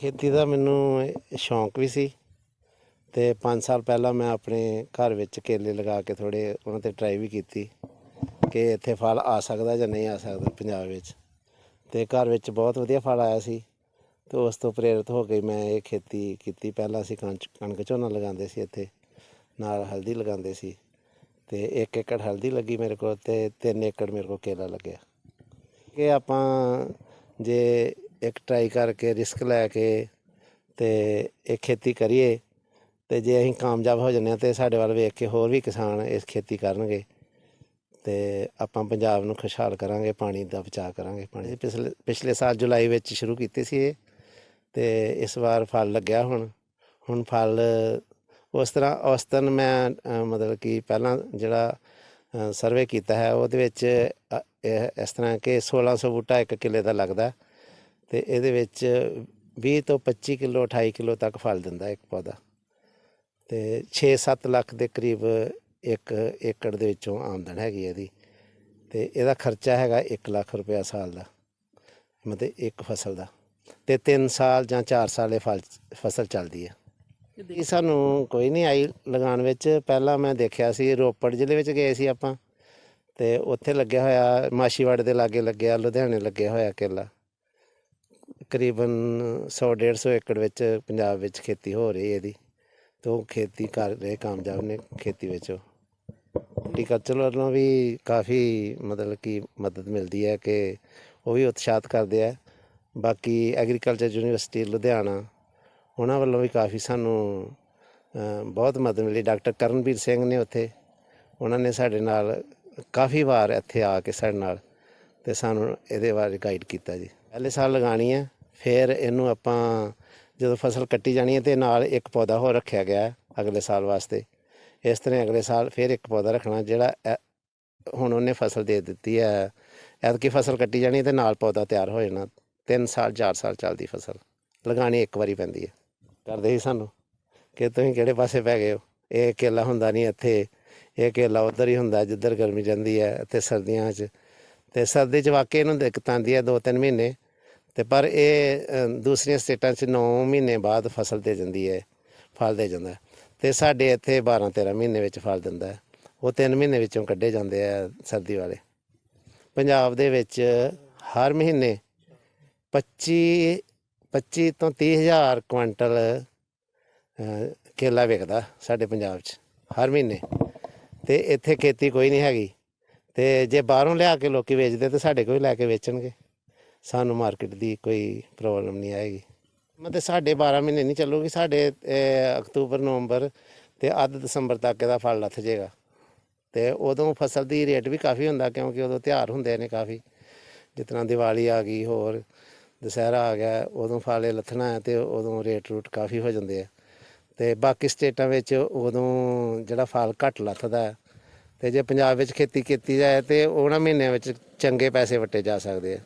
ਖੇਤੀ ਦਾ ਮੈਨੂੰ ਸ਼ੌਂਕ ਵੀ ਸੀ ਤੇ 5 ਸਾਲ ਪਹਿਲਾਂ ਮੈਂ ਆਪਣੇ ਘਰ ਵਿੱਚ ਕੇਲੇ ਲਗਾ ਕੇ ਥੋੜੇ ਉਹਨਾਂ ਤੇ ਟਰਾਈ ਵੀ ਕੀਤੀ ਕਿ ਇੱਥੇ ਫਲ ਆ ਸਕਦਾ ਜਾਂ ਨਹੀਂ ਆ ਸਕਦਾ ਪੰਜਾਬ ਵਿੱਚ। ਤੇ ਘਰ ਵਿੱਚ ਬਹੁਤ ਵਧੀਆ ਫਲ ਆਇਆ ਸੀ ਤੇ ਉਸ ਤੋਂ ਪ੍ਰੇਰਿਤ ਹੋ ਕੇ ਮੈਂ ਇਹ ਖੇਤੀ ਕੀਤੀ। ਪਹਿਲਾਂ ਅਸੀਂ ਕਣਕ ਕਣਕ ਝੋਨਾ ਲਗਾਉਂਦੇ ਸੀ ਇੱਥੇ, ਨਾਲ ਹਲਦੀ ਲਗਾਉਂਦੇ ਸੀ ਤੇ 1 ਏਕੜ ਹਲਦੀ ਲੱਗੀ ਮੇਰੇ ਕੋਲ ਤੇ 3 ਏਕੜ ਮੇਰੇ ਕੋਲ ਕੇਲਾ ਲੱਗਿਆ। ਕਿ ਆਪਾਂ ਜੇ ਇੱਕ ਟਰਾਈ ਕਰਕੇ ਰਿਸਕ ਲੈ ਕੇ ਤੇ ਇਹ ਖੇਤੀ ਕਰੀਏ ਤੇ ਜੇ ਅਸੀਂ ਕਾਮਯਾਬ ਹੋ ਜੰਨੇ ਤੇ ਸਾਡੇ ਵੱਲ ਵੇਖ ਕੇ ਹੋਰ ਵੀ ਕਿਸਾਨ ਇਸ ਖੇਤੀ ਕਰਨਗੇ ਤੇ ਆਪਾਂ ਪੰਜਾਬ ਨੂੰ ਖੁਸ਼ਹਾਲ ਕਰਾਂਗੇ, ਪਾਣੀ ਦਾ ਬਚਾਅ ਕਰਾਂਗੇ। ਪਾਣੀ ਪਿਛਲੇ ਪਿਛਲੇ ਸਾਲ ਜੁਲਾਈ ਵਿੱਚ ਸ਼ੁਰੂ ਕੀਤੀ ਸੀ ਇਹ ਤੇ ਇਸ ਵਾਰ ਫਲ ਲੱਗਿਆ ਹੁਣ ਹੁਣ ਫਲ ਉਸ ਤਰ੍ਹਾਂ ਔਸਤਨ ਮੈਂ ਮਤਲਬ ਕਿ ਪਹਿਲਾਂ ਜਿਹੜਾ ਸਰਵੇ ਕੀਤਾ ਹੈ ਉਹਦੇ ਵਿੱਚ ਇਹ, ਇਸ ਤਰ੍ਹਾਂ ਕਿ 1600 ਬੂਟਾ ਇੱਕ ਕਿੱਲੇ ਦਾ ਲੱਗਦਾ। ਤੇ ਇਹਦੇ ਵਿੱਚ 20 ਤੋਂ 25 ਕਿਲੋ 28 ਕਿਲੋ ਤੱਕ ਫਲ ਦਿੰਦਾ ਇੱਕ ਪੌਦਾ। ਤੇ 6-7 ਲੱਖ ਦੇ ਕਰੀਬ ਇੱਕ ਏਕੜ ਦੇ ਵਿੱਚੋਂ ਆਮਦਨ ਹੈਗੀ ਇਹਦੀ। ਤੇ ਇਹਦਾ ਖਰਚਾ ਹੈਗਾ 1 ਲੱਖ ਰੁਪਇਆ ਸਾਲ ਦਾ, ਮਤਲਬ ਇੱਕ ਫਸਲ ਦਾ। ਤੇ 3 ਸਾਲ ਜਾਂ 4 ਸਾਲ ਇਹ ਫਲ, ਫਸਲ ਚੱਲਦੀ ਹੈ। ਇਹ ਸਾਨੂੰ ਕੋਈ ਨਹੀਂ ਆਈ ਲਗਾਉਣ ਵਿੱਚ। ਪਹਿਲਾਂ ਮੈਂ ਦੇਖਿਆ ਸੀ, ਰੋਪੜ ਜ਼ਿਲ੍ਹੇ ਵਿੱਚ ਗਏ ਸੀ ਆਪਾਂ। ਤੇ ਉੱਥੇ ਲੱਗਿਆ ਹੋਇਆ ਮਾਸ਼ੀਵਾੜੇ ਦੇ ਲਾਗੇ ਲੱਗਿਆ, ਲੁਧਿਆਣੇ ਲੱਗਿਆ ਹੋਇਆ ਕੇਲਾ। ਕਰੀਬਨ 100 150 ਏਕੜ ਵਿੱਚ ਪੰਜਾਬ ਵਿੱਚ ਖੇਤੀ ਹੋ ਰਹੀ ਹੈ ਇਹਦੀ, ਤੇ ਉਹ ਖੇਤੀ ਕਰ ਰਹੇ ਕਾਮਯਾਬ ਨੇ ਖੇਤੀ ਵਿੱਚ ਐਗਰੀਕਲਚਰ ਵੱਲੋਂ ਵੀ ਕਾਫੀ ਮਤਲਬ ਕਿ ਮਦਦ ਮਿਲਦੀ ਹੈ ਕਿ ਉਹ ਵੀ ਉਤਸ਼ਾਹਤ ਕਰਦੇ ਆ। ਬਾਕੀ ਐਗਰੀਕਲਚਰ ਯੂਨੀਵਰਸਿਟੀ ਲੁਧਿਆਣਾ, ਉਹਨਾਂ ਵੱਲੋਂ ਵੀ ਕਾਫੀ ਸਾਨੂੰ ਬਹੁਤ ਮਦਦ ਮਿਲੀ। ਡਾਕਟਰ ਕਰਨਵੀਰ ਸਿੰਘ ਨੇ ਉੱਥੇ, ਉਹਨਾਂ ਨੇ ਸਾਡੇ ਨਾਲ ਕਾਫੀ ਵਾਰ ਇੱਥੇ ਆ ਕੇ ਸਾਡੇ ਨਾਲ, ਤੇ ਸਾਨੂੰ ਇਹਦੇ ਬਾਰੇ ਗਾਈਡ ਕੀਤਾ ਜੀ। ਪਹਿਲੇ ਸਾਲ ਲਗਾਣੀ ਹੈ ਫਿਰ ਇਹਨੂੰ ਆਪਾਂ ਜਦੋਂ ਫਸਲ ਕੱਟੀ ਜਾਣੀ ਹੈ ਤੇ ਨਾਲ ਇੱਕ ਪੌਦਾ ਹੋਰ ਰੱਖਿਆ ਗਿਆ ਹੈ ਅਗਲੇ ਸਾਲ ਵਾਸਤੇ। ਇਸ ਤਰ੍ਹਾਂ ਅਗਲੇ ਸਾਲ ਫਿਰ ਇੱਕ ਪੌਦਾ ਰੱਖਣਾ ਜਿਹੜਾ ਐ- ਹੁਣ ਉਹਨੇ ਫਸਲ ਦੇ ਦਿੱਤੀ ਹੈ। ਐਤਕੀ ਫਸਲ ਕੱਟੀ ਜਾਣੀ ਹੈ ਤੇ ਨਾਲ ਪੌਦਾ ਤਿਆਰ ਹੋ ਜਾਣਾ। 3 ਸਾਲ 4 ਸਾਲ ਚੱਲਦੀ ਫਸਲ। ਲਗਾਣੀ ਇੱਕ ਵਾਰੀ ਪੈਂਦੀ ਹੈ। ਕਰਦੇ ਸੀ ਸਾਨੂੰ? ਕਿ ਤੁਸੀਂ ਕਿਹੜੇ ਪਾਸੇ ਪੈ ਗਏ ਹੋ? ਇਹ ਕੇਲਾ ਹੁੰਦਾ ਨਹੀਂ ਇੱਥੇ। ਇਹ ਕੇਲਾ ਉੱਧਰ ਹੀ ਹੁੰਦਾ ਜਿੱਧਰ ਗਰਮੀ ਜਾਂਦੀ ਹੈ ਇੱਥੇ ਸਰਦੀਆਂ 'ਚ। ਤੇ ਸਰਦੀ 'ਚ ਵਾਕਈ ਇਹਨੂੰ ਦਿੱਕਤ ਆਉਂਦੀ ਹੈ 2-3 ਮਹੀਨੇ। ਤੇ ਪਰ ਇਹ ਦੂਸਰੀਆਂ ਸਟੇਟਾਂ 'ਚ 9 ਮਹੀਨੇ ਬਾਅਦ ਫਸਲ ਦੇ ਜਾਂਦੀ ਹੈ, ਫਲ ਦੇ ਜਾਂਦਾ ਹੈ। ਤੇ ਸਾਡੇ ਇੱਥੇ 12-13 ਮਹੀਨੇ ਵਿੱਚ ਫਲ ਦਿੰਦਾ ਉਹ 3 ਮਹੀਨੇ ਵਿੱਚੋਂ ਕੱਢੇ ਜਾਂਦੇ ਆ ਸਰਦੀ ਵਾਲੇ। ਪੰਜਾਬ ਦੇ ਵਿੱਚ ਹਰ ਮਹੀਨੇ 25 25 ਤੋਂ 30 ਹਜ਼ਾਰ ਕੁਇੰਟਲ ਕੇਲਾ ਵਿਕਦਾ ਸਾਡੇ ਪੰਜਾਬ 'ਚ ਹਰ ਮਹੀਨੇ। ਤੇ ਇੱਥੇ ਖੇਤੀ ਕੋਈ ਨਹੀਂ ਹੈਗੀ। ਤੇ ਜੇ ਬਾਹਰੋਂ ਲਿਆ ਕੇ ਲੋਕੀ ਵੇਚਦੇ, ਤੇ ਸਾਡੇ ਕੋਲ ਲੈ ਕੇ ਵੇਚਣਗੇ। ਸਾਨੂੰ ਮਾਰਕੀਟ ਦੀ ਕੋਈ ਪ੍ਰੋਬਲਮ ਨਹੀਂ ਆਏਗੀ। ਮਤਲਬ ਸਾਡੇ 12 ਮਹੀਨੇ ਨਹੀਂ ਚੱਲੂਗੀ, ਸਾਡੇ ਅਕਤੂਬਰ, ਨਵੰਬਰ ਤੇ ਅੱਧ ਦਸੰਬਰ ਤੱਕ ਇਹਦਾ ਫਲ ਲੱਥ ਜਾਏਗਾ। ਤੇ ਉਦੋਂ ਫਸਲ ਦੀ ਰੇਟ ਵੀ ਕਾਫੀ ਹੁੰਦਾ ਕਿਉਂਕਿ ਉਦੋਂ ਤਿਉਹਾਰ ਹੁੰਦੇ ਨੇ ਕਾਫੀ। ਜਿਸ ਤਰ੍ਹਾਂ ਦੀਵਾਲੀ ਆ ਗਈ ਹੋਰ, ਦੁਸਹਿਰਾ ਆ ਗਿਆ, ਉਦੋਂ ਫਲ ਇਹ ਲੱਥਣਾ ਹੈ ਤੇ ਉਦੋਂ ਰੇਟ ਰੂਟ ਕਾਫੀ ਹੋ ਜਾਂਦੇ ਆ। ਤੇ ਬਾਕੀ ਸਟੇਟਾਂ ਵਿੱਚ ਉਦੋਂ ਜਿਹੜਾ ਫਲ ਘੱਟ ਲੱਥਦਾ ਹੈ ਤੇ ਜੇ ਪੰਜਾਬ ਵਿੱਚ ਖੇਤੀ ਕੀਤੀ ਜਾਏ ਤੇ ਉਹਨਾਂ ਮਹੀਨਿਆਂ ਵਿੱਚ ਚੰਗੇ ਪੈਸੇ ਵਟੇ ਜਾ ਸਕਦੇ ਆ।